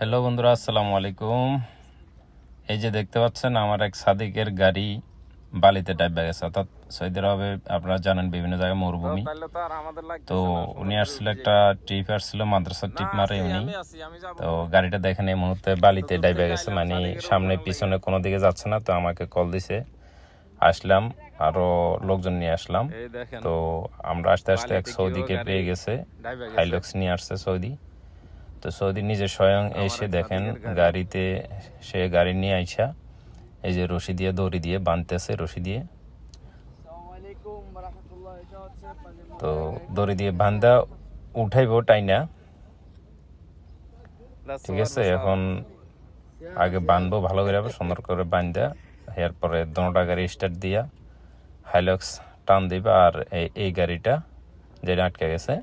Hello বন্ধুরা আসসালামু আলাইকুম। এই যে দেখতে পাচ্ছেন আমার এক সাদিকের গাড়ি বালিতে ডাইবা গেছে অর্থাৎ সৌদি আরবে আপনারা জানেন বিভিন্ন জায়গায় মরুভূমি। তো। উনি আসছিল একটা ট্রিপ আসছিল মাদ্রাসার ট্রিপ মারে উনি। তো গাড়িটা দেখেন এই মুহূর্তে বালিতে ডাইবা গেছে মানে সামনে পিছনে কোনো দিকে যাচ্ছে না তো আমাকে কল দিছে। আসলাম আরও লোকজন নিয়ে আসলাম। তো আমরা আস্তে আস্তে এক সৌদিকে পেয়ে গেছে। হাইলক্স নিয়ে আসছে সৌদি। তো সৌদি নিজে স্বয়ং এসে দেখেন গাড়িতে সে গাড়ি নিয়ে আইসা এই যে রশি দিয়ে দড়ি দিয়ে বাঁধতেছে রশি দিয়ে। তো দড়ি দিয়ে বান্ধা উঠাইব টাইনা। ঠিক আছে এখন আগে বাঁধবো ভালো করে সুন্দর করে বান্ধা এরপরে দোনোটা গাড়ি স্টার্ট দিয়া হাইলক্স টান দিবা আর এই- এই গাড়িটা যেটা আটকে গেছে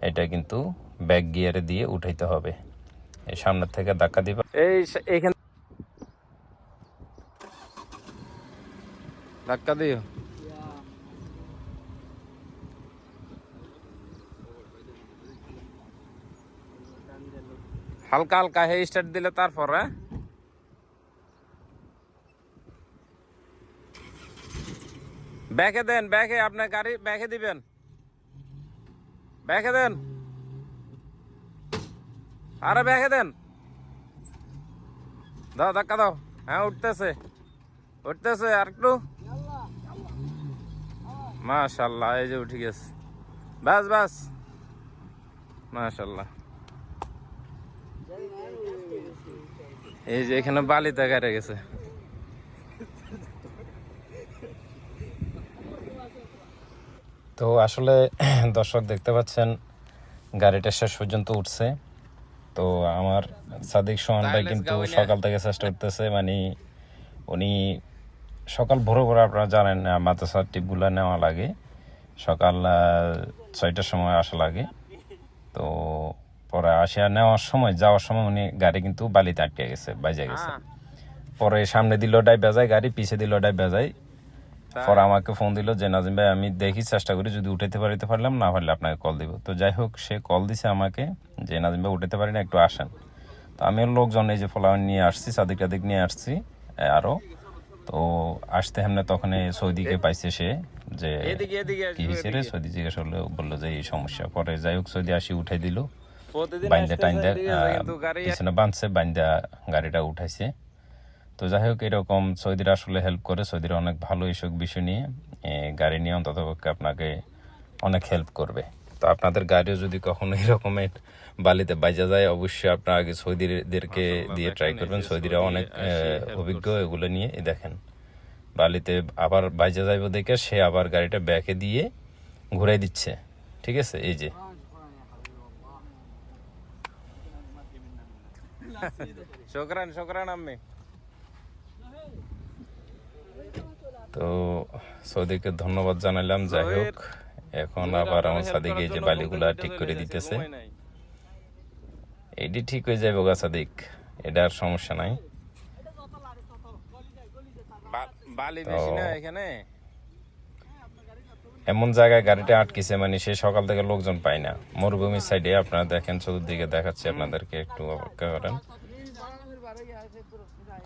এটা কিন্তু ব্যাক গিয়ারে দিয়ে উঠাইতে হবে। এই সামনের থেকে ধাক্কা দিবা। এই সে- ধাক্কা দিও। হালকা হালকা হে স্টার্ট দিলে তারপর হ্যাঁ? ব্যাকে দেন ব্যাকে আপনার গাড়ি ব্যাকে দিবেন। ব্যাকে দেন। আরে ব্যাকে দেন। দাও, ধাক্কা দাও। হ্যাঁ উঠতেছে। উঠতেছে, আর একটু। মাশাল্লাহ, এই যে উঠে গেছে। বাস বাস। মাশাল্লাহ। এই যে এখানে বালিতে কেটে গেছে। তো আসলে, দর্শক দেখতে পাচ্ছেন, গাড়িটা শেষ পর্যন্ত উঠছে। তো আমার সাদিক সোহান ভাই কিন্তু সকাল থেকে চেষ্টা করতেছে মানে উনি সকাল ভোর ভোর আপনারা জানেন মাদ্রাসার টিপগুলো নেওয়া লাগে। সকাল ছয়টার সময় আসা লাগে। তো পরে আসিয়া নেওয়ার সময় যাওয়ার সময় উনি গাড়ি কিন্তু বালিতে আটকে গেছে বাইজে গেছে। পরে সামনে দিল ডাই বেজায় গাড়ি পিছে দিল ডাই বেজায় পরে আমাকে ফোন দিল যে নাজিম ভাই আমি দেখি চেষ্টা করি যদি উঠাইতে পারিতে পারলাম না পারলে আপনাকে কল দিব। তো যাই হোক সে কল দিছে আমাকে যে নাজিম ভাই উঠাতে পারি না একটু আসেন। তো আমিও লোকজন এই যে ফলাওয়ার নিয়ে আসছি সাদিক টাদিক নিয়ে আসছি এ, আরও। তো আসতে হেমনে তখন সৌদিকে পাইছে সে যে কি হয়েছে রে? সৌদি জিজ্ঞেস করলে বলল যে এই সমস্যা। পরে যাই হোক সৌদি আসি উঠাই দিল। বাইন্দা টাইন্দা পিছনে বাঁধছে বাইন্দা গাড়িটা উঠাইছে। তো যাই হোক এরকম সৌদিরা আসলে হেল্প করে। সৌদিরা অনেক ভালো এইসব বিষয় নিয়ে গাড়ি নিয়ে অন্তত পক্ষে আপনাকে অনেক হেল্প করবে। তো আপনাদের গাড়িও যদি কখনো এরকমের বালিতে বাইজা যায় অবশ্যই আপনারা আগে সৌদিদেরকে দিয়ে ট্রাই করবেন। সৌদিরা অনেক অভিজ্ঞ এগুলো নিয়ে দেখেন। বালিতে আবার বাইজা যাইব দেখে সে আবার গাড়িটা ব্যাকে দিয়ে ঘুরাই দিচ্ছে। ঠিক আছে? এই যে। শোকরান শোকরান আম্মি। তো সৌদিকে ধন্যবাদ জানালাম যাই হোক। এখন আবার আমার সাদিক এই যে বালিগুলা ঠিক করে দিতেছে। এটি ঠিক হয়ে যাবে গা সাদিক এটা আর সমস্যা নাই। এমন জায়গায় গাড়িটা আটকেছে মানে সে সকাল থেকে লোকজন পায় না। মরুভূমির সাইডে আপনারা দেখেন চতুর্দিকে দেখাচ্ছি আপনাদেরকে একটু অপেক্ষা করেন আর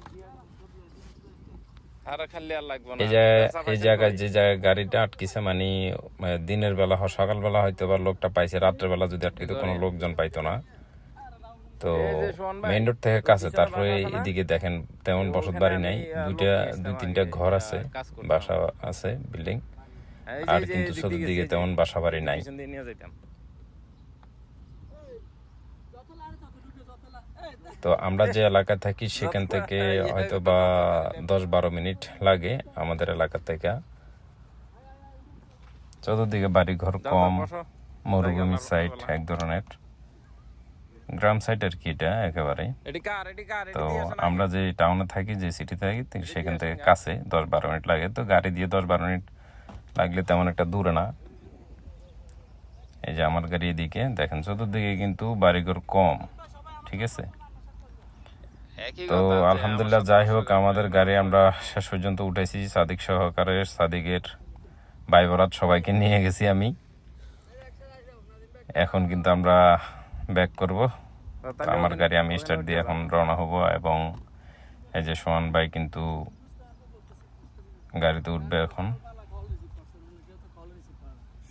খালি আর লাগবে না এই জায়গায় যে জায়গায় গাড়িটা আটকেছে মানে দিনের বেলা সকালবেলা হয়তো বা লোকটা পাইছে রাত্রের বেলা যদি আটকিত কোনো লোকজন পাইতো না। তো মেইন রোড থেকে কাছে তারপরে এদিকে দেখেন তেমন বসত বাড়ি নাই। দুইটা দুই তিনটা ঘর আছে বাসা আছে বিল্ডিং আর কিন্তু চতুর্দিকে তেমন বাসা বাড়ি নাই পিছন দিয়ে নিয়ে যাইতাম তো আমরা যে এলাকা থাকি সেখান থেকে হয়তো বা দশ বারো মিনিট লাগে আমাদের এলাকা থেকে। চতুর্দিকে বাড়ি ঘর কম। মরুভূমি সাইড এক ধরনের। গ্রাম সাইড আর কি এটা একেবারে? তো। আমরা যে টাউনে থাকি যে সিটি থাকি সেখান থেকে কাছে দশ বারো মিনিট লাগে। তো গাড়ি দিয়ে দশ বারো মিনিট লাগলে তেমন একটা দূরে না। এই যে আমার গাড়ি এদিকে দেখেন চতুর্দিকে কিন্তু বাড়িঘর কম। ঠিক আছে? তো আলহামদুলিল্লাহ যাই হোক আমাদের গাড়ি আমরা শেষ পর্যন্ত উঠেছি সাদিক সহকারে সাদিকের ভাই বরাত সবাইকে নিয়ে গেছি আমি। এখন কিন্তু আমরা ব্যাক করব। আমার গাড়ি আমি স্টার্ট দিয়ে এখন রওনা হব এবং এই যে সোহান ভাই কিন্তু গাড়িতে উঠবে এখন।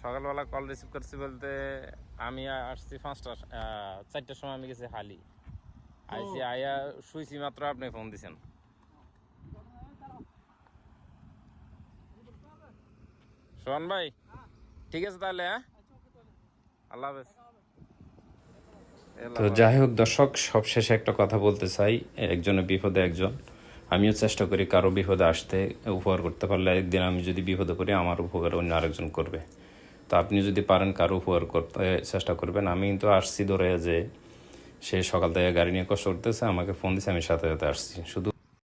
সকালবেলা কল রিসিভ করছি বলতে আমি আসছি পাঁচটা চারটার সময় আমি গেছি হালি। আইসি আয়া শুইছি মাত্র আপনি ফোন দিছেন। সোহান ভাই ঠিক আছে তাহলে হ্যাঁ? আল্লাহ হাফেজ। তো যাই হোক দর্শক সবশেষে একটা কথা বলতে চাই একজনের বিপদে একজন। আমিও চেষ্টা করি কারও বিপদে আসতে উপকার করতে পারলে একদিন আমি যদি বিপদে করি আমার উপকার অন্য আরেকজন করবে। তো আপনি যদি পারেন কারও উপকার করতে চেষ্টা করবেন। আমি কিন্তু আসছি ধরে যে সে সকাল থেকে গাড়ি নিয়ে কষ্ট করতেছে, আমাকে ফোন দিছে, আমি সাথে সাথে আসছি। শুধু